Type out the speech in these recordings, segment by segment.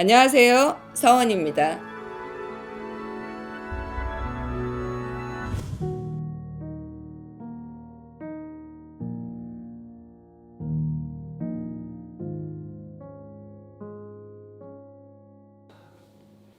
안녕하세요. 서원입니다.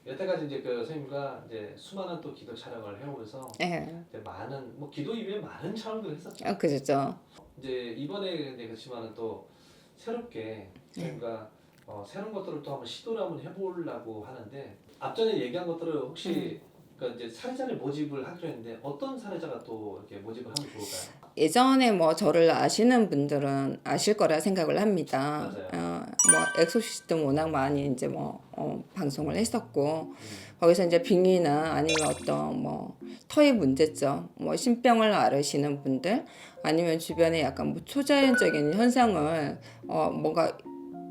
여태까지 이제 그 선생님과 이제 수많은 또 기도 촬영을 해오면서 예. 이제 많은 뭐 기도 이외에 많은 촬영들을 했었죠. 아, 그죠. 이제 이번에 이제 그렇지만은 또 새롭게 선생님과 어, 새로운 것들을 또 한번 시도를 한번 해보려고 하는데 앞전에 얘기한 것들을 혹시 그 이제 사례자를 모집을 하기로 했는데 어떤 사례자가 또 이렇게 모집을 하면 좋을까요? 예전에 뭐 저를 아시는 분들은 아실 거라 생각을 합니다. 어, 뭐 엑소시스템 워낙 많이 이제 뭐 어, 방송을 했었고 거기서 이제 빙의나 아니면 어떤 뭐 터의 문제점, 뭐 신병을 앓으시는 분들 아니면 주변에 약간 뭐 초자연적인 현상을 어 뭔가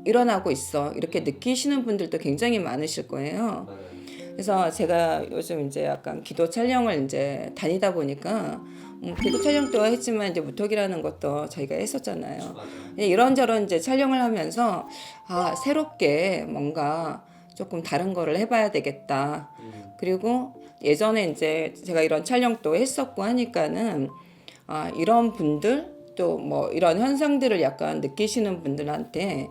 일어나고 있어 이렇게 느끼시는 분들도 굉장히 많으실 거예요. 그래서 제가 요즘 이제 약간 기도 촬영을 이제 다니다 보니까 음, 기도 촬영도 했지만 이제 무턱이라는 것도 저희가 했었잖아요. 예, 이런저런 이제 촬영을 하면서 아 새롭게 뭔가 조금 다른 거를 해봐야 되겠다. 음, 그리고 예전에 이제 제가 이런 촬영도 했었고 하니까는 아 이런 분들 또 뭐 이런 현상들을 약간 느끼시는 분들한테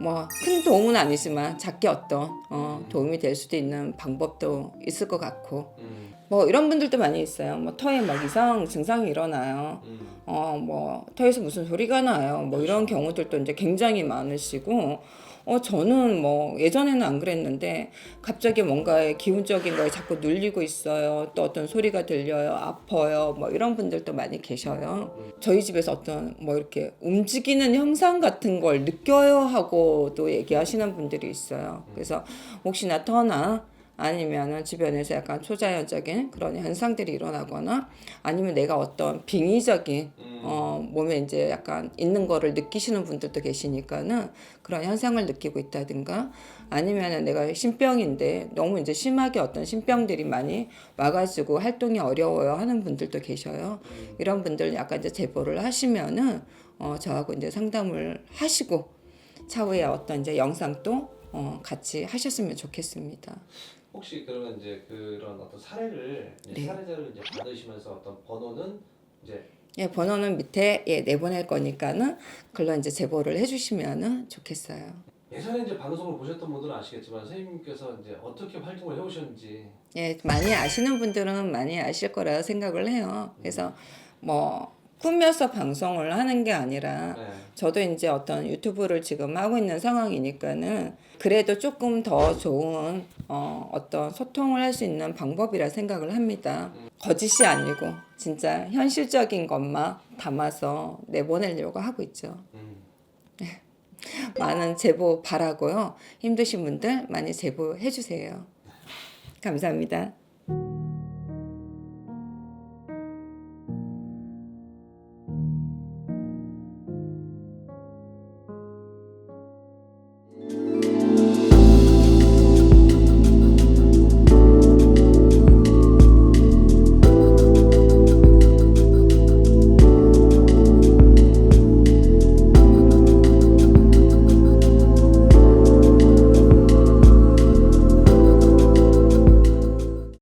뭐 큰 도움은 아니지만 작게 어떤 어, 도움이 될 수도 있는 방법도 있을 것 같고. 음, 뭐 이런 분들도 많이 있어요. 뭐 터에 막 이상 증상이 일어나요. 음, 어, 뭐, 터에서 무슨 소리가 나요. 뭐, 이런 경우들도 이제 굉장히 많으시고, 어, 저는 뭐, 예전에는 안 그랬는데, 갑자기 뭔가의 기운적인 거에 자꾸 눌리고 있어요. 또 어떤 소리가 들려요. 아파요. 뭐, 이런 분들도 많이 계셔요. 저희 집에서 어떤 뭐, 이렇게 움직이는 형상 같은 걸 느껴요 하고도 얘기하시는 분들이 있어요. 그래서 혹시나 터나, 아니면은 주변에서 약간 초자연적인 그런 현상들이 일어나거나 아니면 내가 어떤 빙의적인 음. 어 몸에 이제 약간 있는 거를 느끼시는 분들도 계시니까는 그런 현상을 느끼고 있다든가 아니면은 내가 신병인데 너무 이제 심하게 어떤 신병들이 많이 와가지고 활동이 어려워요 하는 분들도 계셔요. 이런 분들 약간 이제 제보를 하시면은 어 저하고 이제 상담을 하시고 차후에 어떤 이제 영상도 어 같이 하셨으면 좋겠습니다. 혹시 그러면 이제 그런 어떤 사례를 이제 네. 사례자를 이제 받으시면서 어떤 번호는 이제 예, 번호는 밑에 예, 내보낼 거니까는 글로 이제 제보를 해주시면은 좋겠어요. 예전에 이제 방송을 보셨던 분들은 아시겠지만 선생님께서 이제 어떻게 활동을 해오셨는지 예, 많이 아시는 분들은 많이 아실 거라 생각을 해요. 그래서 뭐 꾸며서 방송을 하는 게 아니라 네. 저도 이제 어떤 유튜브를 지금 하고 있는 상황이니까는 그래도 조금 더 좋은 어, 어떤 소통을 할 수 있는 방법이라 생각을 합니다. 거짓이 아니고 진짜 현실적인 것만 담아서 내보내려고 하고 있죠. 음. 많은 제보 바라고요. 힘드신 분들 많이 제보해 주세요. 감사합니다.